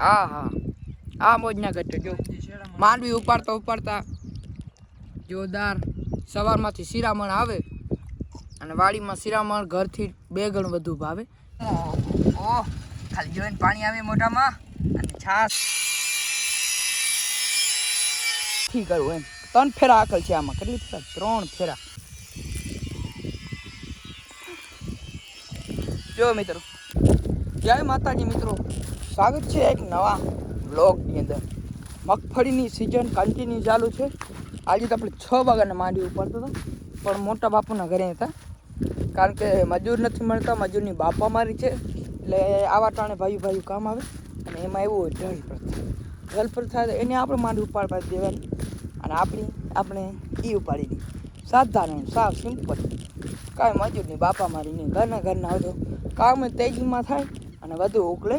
હા હા. આ મોજના ઘટે જો. માંડવી ઉપાડતા ઉપાડતા જોરદાર સવારમાંથી શિરામણ આવે અને વાડીમાં શિરામણ ઘરથી બે ગણ વધુ ભાવે. ઓહ, ખાલી જોઈને પાણી આવે મોઢામાં અને છાસ. થી કરવું એમ. ત્રણ ફેરા આકલ છે આમાં. કેટલી ફેરા? ત્રણ ફેરા. જો મિત્રો, જય માતાજી મિત્રો. સ્વાગત છે એક નવા બ્લોગની અંદર. મગફળીની સિઝન કન્ટિન્યુ ચાલુ છે. આજે તો આપણે છ વાગ્યાને માંડી ઉપડતો હતો, પણ મોટા બાપુના ઘરે હતા. કારણ કે મજૂર નથી મળતા, મજૂરની બાપા મારી છે. એટલે આવા ટાણે ભાઈ ભાઈ કામ આવે, અને એમાં એવું હોય ઢળ પ્રથા ઢળ પ્રથા એને આપણે માંડી ઉપાડવા દેવાની, અને આપણી, આપણે એ ઉપાડી દઈએ. સાધારણ, સાવ સિમ્પલ કાંઈ મજૂરની બાપા મારીની ઘરના ઘરના હતો કામ તેજીમાં થાય, અને વધુ ઉકળે.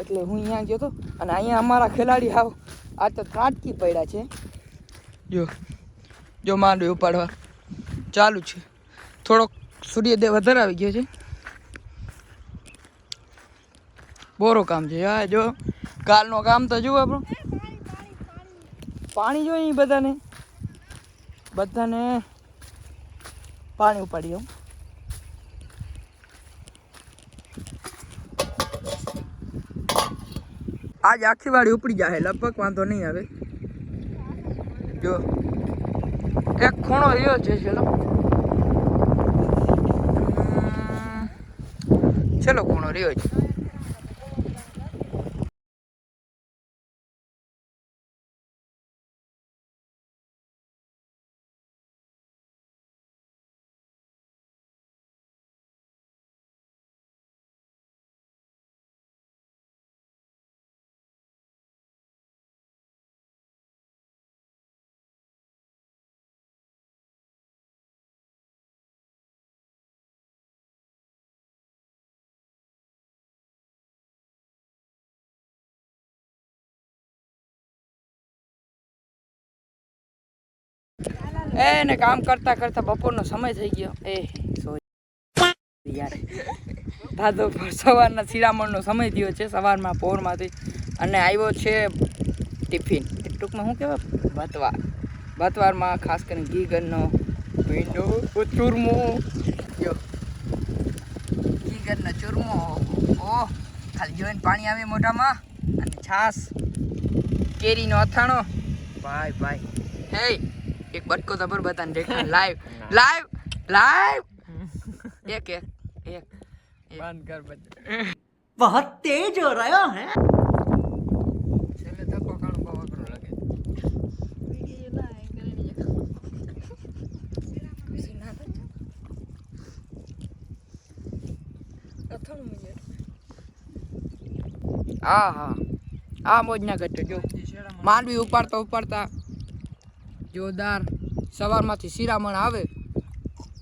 એટલે હું અહીંયા ગયો હતો અને અહીંયા અમારા ખેલાડી આવ. આ તો ત્રાટકી પડ્યા છે. જો જો માંડવી ઉપાડવા. ચાલુ છે. થોડોક સૂર્યદેવ વધારે આવી ગયો છે. બોરો કામ છે. હા જો, કાલનો કામ તો જુઓ આપણો. પાણી જોઈએ બધાને. બધાને પાણી ઉપાડી આવું. આજ આખી વાડી ઉપડી જાય લગભગ વાંધો નહીં આવે. જો, એક ખૂણો રહ્યો છે ચલો ચલો ખૂણો રહ્યો છે. એ ને કામ કરતા કરતા બપોરનો સમય થઈ ગયો. એ સોરી યાર. દાદો સવારના શિરામણનો સમય થયો છે, સવારમાં પોરમાંથી અને આવ્યો છે ટિફિન. ટૂંકમાં શું કહેવાય ભતવાર. ભતવારમાં ખાસ કરીને ઘી ગરનો ભીંડો, ચૂરમો. ઘી ગરનો ચૂરમો. ઓહ ખાલી જોઈને પાણી આવે મોઢામાં. અને છાસ કેરીનો અથાણો. ભાઈ ભાઈ. હે. એક બટકો તો બરોબર બતાને દેખાય લાઈવ લાઈવ લાઈવ એક એક એક બંધ કર બધા बहुत तेज हो रहा है છેલ્લે ધક્કો કાણો બહુ અઘરો લાગે હા હા આ મોજના ઘટે જો માંડવી ઉપાડતા ઉપાડતા જોરદાર સવારમાંથી શિરામણ આવે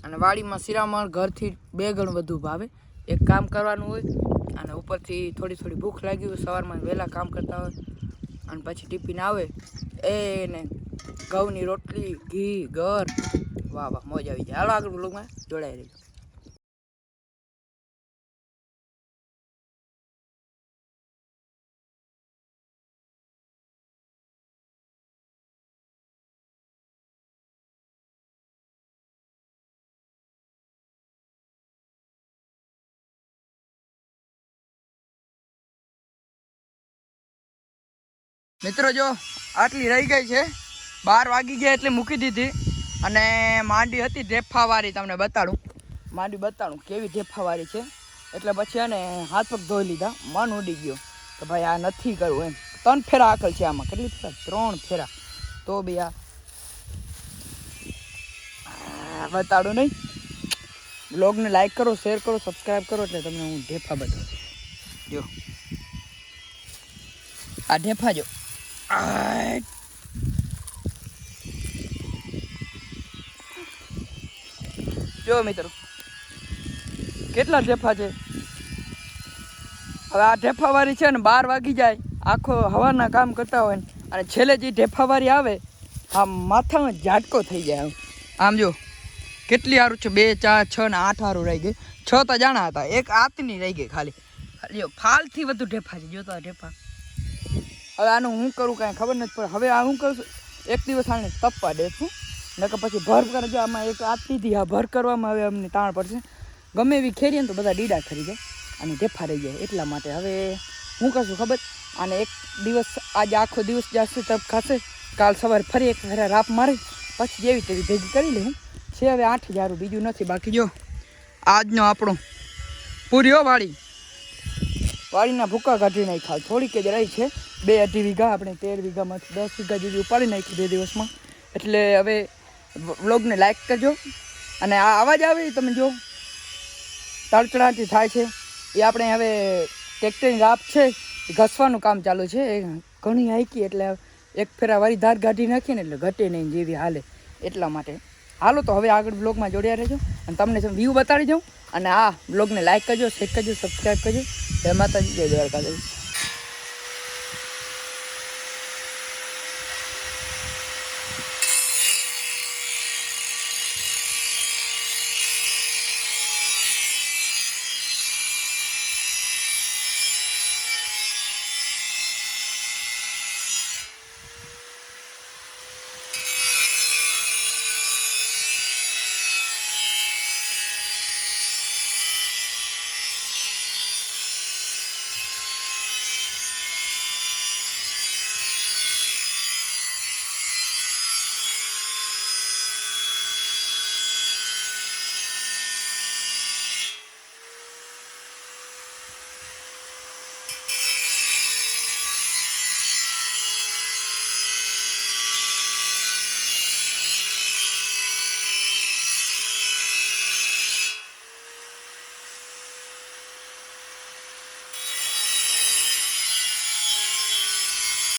અને વાડીમાં શિરામણ ઘરથી બે ગણ વધુ ભાવે. એક કામ કરવાનું હોય અને ઉપરથી થોડી થોડી ભૂખ લાગી હોય, સવારમાં વહેલા કામ કરતા હોય અને પછી ટિફિન આવે, એને ઘઉંની રોટલી, ઘી, ઘર. વાહ વાહ, મોજ આવી જાય. હાલો આગળ બ્લોગમાં જોડાઈ રહીજો મિત્રો જો, આટલી રહી ગઈ છે. બાર વાગી ગયા એટલે મૂકી દીધી. અને માંડી હતી ઢેફાવાળી તમને બતાડું. માંડી બતાડું કેવી ઢેફાવાળી છે. એટલે પછી એને હાથ પગ ધોઈ લીધા. મન ઉડી ગયો. કે ભાઈ, આ નથી કરવું એમ. ત્રણ ફેરા આકલ છે આમાં. કેટલી ફેરા? ત્રણ ફેરા. તો બી આ બતાડું નહીં. બ્લોગને લાઈક કરો, શેર કરો, સબસ્ક્રાઈબ કરો એટલે તમને હું ઢેફા બતાવું. જો. આ ઢેફા જો. આ જો મિત્રો, કેટલા ઢેફા છે? હવે આ ઢેફાવાળી છે ને બાર વાગી જાય, આખો હવાના કામ કરતા હોય ને, અને છેલ્લે જે ઢેફાવાળી આવે, આ માથામાં ઝાટકો થઈ જાય આમ જો, કેટલી સારું છે? બે, ચાર, છ ને આઠ સારું રહી ગઈ છ તો જાણા હતા, એક આતની રહી ગઈ ખાલી. ખાલી ફાલથી વધુ ઢેફા છે, જોતા ઢેફા. હવે આનું હું કરું કાંઈ ખબર નથી, પણ હવે આ હું કરું એક દિવસ આને તપવા દેશું નકર પછી ભર કરે, જો આમાં એક આપતીથી આ ભર કરવામાં હવે અમને તાણ પડશે. ગમે એવી ખેરીએ ને તો બધા ડીડા ખરી જાય અને ઢેફા રહી જાય, એટલા માટે હવે હું કરશું ખબર? અને એક દિવસ, આજે આખો દિવસ જશે તપ ખાશે. કાલ સવારે ફરી એક ઘરે રાપ મારી. પછી જેવી તેવી ભેગી કરી લઉં. છે હવે આઠ હજાર બીજું નથી, બાકી જો આજનો આપણો પૂર્યો વાળી. વાડીના ભૂકા કાઢી નાખ્યા. થોડીક જ રહી છે. બે અઢી વીઘા, આપણે તેર વીઘામાંથી દસ વીઘા જેવી ઉપાડી નાખી બે દિવસમાં. એટલે હવે વ્લોગને લાઈક કરજો. અને આ અવાજ આવે તમે જો. તડચડાટી થાય છે. એ આપણે હવે ટ્રેક્ટરની રાપ છે. ઘસવાનું કામ ચાલુ છે. એ ઘણી હાઈકી, એટલે એક ફેરા વારી ધાર કાઢી નાખીએ ને એટલે ઘટે નહીં જેવી હાલે એટલા માટે. હાલો, તો હવે આગળ બ્લોગમાં જોડ્યા રહેજો અને તમને વ્યૂ બતાડી જાઉં અને આ બ્લોગને લાઇક કરજો શેર કરજો સબસ્ક્રાઈબ કરજો. જય માતાજી, જય દ્વારકાધીશ.